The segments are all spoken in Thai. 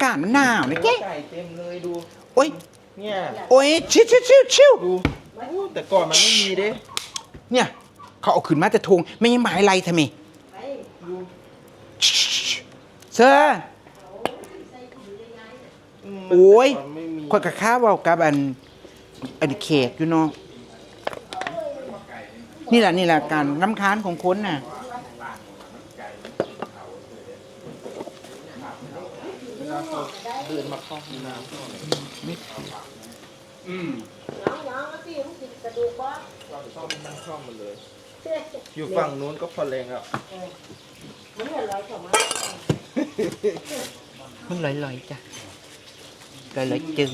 ากาศมันหนาวนะเจ๊ไก่เต็มเลยดู โอ้ย เนี่ย โอ้ย ชิวชิวชิวชิวดูอู้แต่ก่อนมันไม่มีเด้ เนี่ย เขาเอาขึ้นมาแต่ทงไม่ยังหมายอะไรทำไมดูเซอร์มโอ้ยแต่ก่นไม่มีคนกับข้าวเอากับอัน อันเขตอยู่เนาะนี่แหละนี่แหละการน้ำค้านของคนน่ะ เวลา เขาเดินมาเข้าห้องน้ำเข้าอะไรอืมน้องน้องๆสิมึงกินกระดูกบ่เราช่องนั่งช่องมาเลย อยู่ฝั่งนู้นก็พอแรงแล้วมึงเหลือร้อยกว่ามามันลอยๆจ้ะลอยๆจึง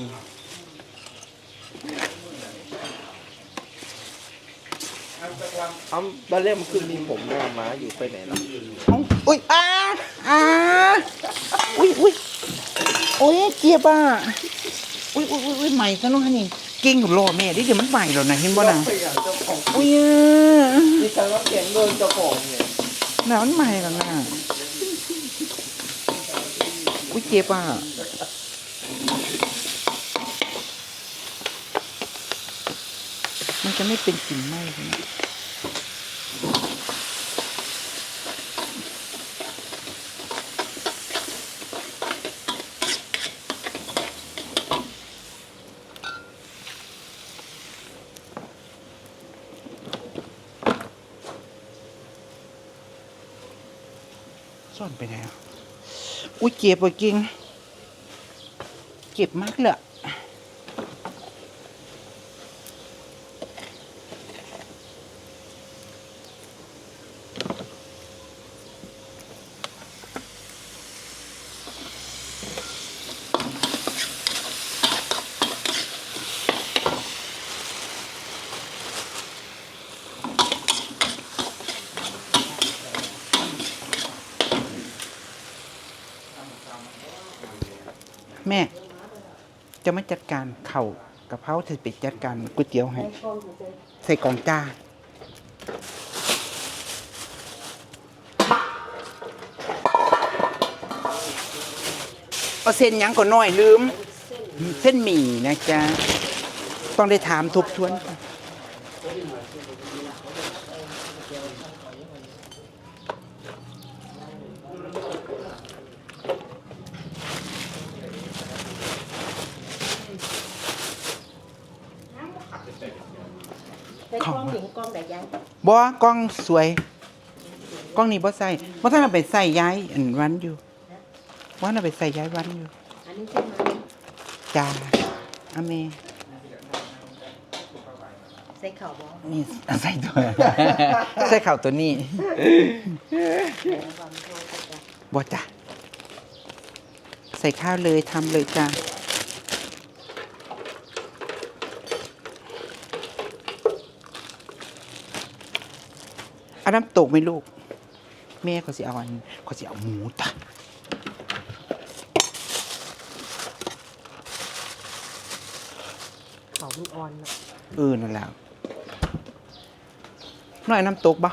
อ้ำตอนแรกมันคือมีผมหน้าม้าอยู่ไปไหนล่ะเอ้าอุ้ยอ้าอ้าอุ้ยอุ้ยโอ้ยเจี๊ยบอะอุ้ยอุ้ยอุ้ยอุ้ยใหม่ซะน้องฮันนี่เก่งกับรอแม่ดิเดี๋ยวมันใหม่แล้วนะเห็นบ่นะไปอย่างเจ้าของอุ้ยอะดิฉันว่าแกงโดนเจ้าของเนี่ยหนาวมันใหม่แล้วนะอุ้ยเจี๊ยบอะมันจะไม่เป็นกลิ่นไหม้ใช่ไหม ซ่อนไปไหนอะอุ้ยเจ็บอะจริง เจ็บมากเลย แม่ จะมาจัดการเข่ากะเพราเธอไปจัดการก๋วยเตี๋ยวให้ ใส่กล่องจ้า เอาเส้นยังก็น้อยลืม เส้นหมี่นะจ๊ะ ต้องได้ถามทบทวน ก่อนในกองหญิงกองแต่ยังบ่กล้องสวย กล้องนี้บ่ใส่บ่ท่านเอาไปใส่ย้ายอันวันอยู่ว่าน่าไปใส่ย้ายวันอยู่อันนี้ใช่ไหมจ้าอาเมใส่เข่าบ่นี่ใส่ตัว ใส่ข่าวตัวนี้ความโทษจ้ะบ่จ้ะใส่ข้าวเลยทำเลยจ้า อาน้ำตกไหมลูก แม่เขาสิเอาอันเขาสิเอาหมูจ้ะเข่ามันอ่อนเนาะเออนั่นแหละน้อยน้ำตกบ่จะ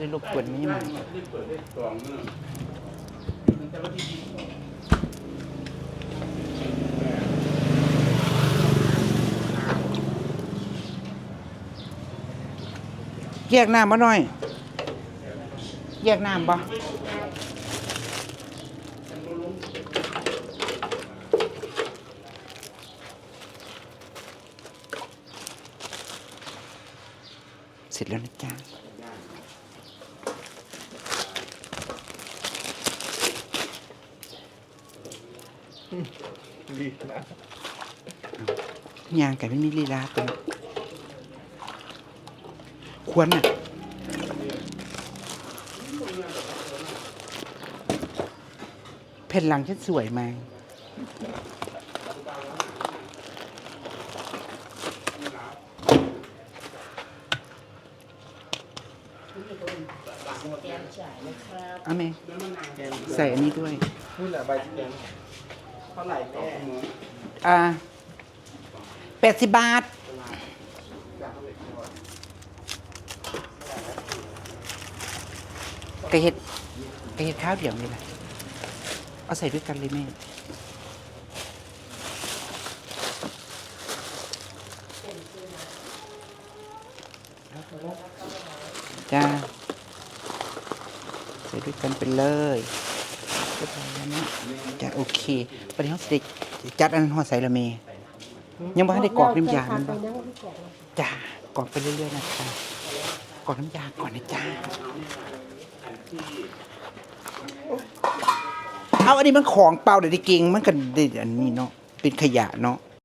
ได้รบกวนนี้มั้ยแยกน้ำมาหน่อย แยกน้ำบ่เสร็จแล้วนะจ๊ะ ดีนะยางไก่ไม่มีลีลาตัวควรน่ะแผ่นหลังฉันสวยไหมเอาแม่ใส่อันนี้ด้วยพูดแหละใบแกง เท่าไหร่แม่อ่าแปดสิบบาท กระเห็ดกระเห็ดข้าวเดี่ยวนี่แหละเอาใส่ด้วยกันเลยแม่จ้าใส่ด้วยกันไปเลย รียบร้อยแล้วนะจ้าโอเคประเดี๋ยวสิจัดอันนั้นหอใส่ละเมยังบ่ได้กรอกน้ำยามันไปบ่จ้ากรอกไปเรื่อยๆนะคะกรอกน้ำยาก่อนนะจ้าเอาอันนี้มันของเปล่าเดี๋ยวได้กิงมันกันเด็ดอันนี้เนาะเป็นขยะเนาะ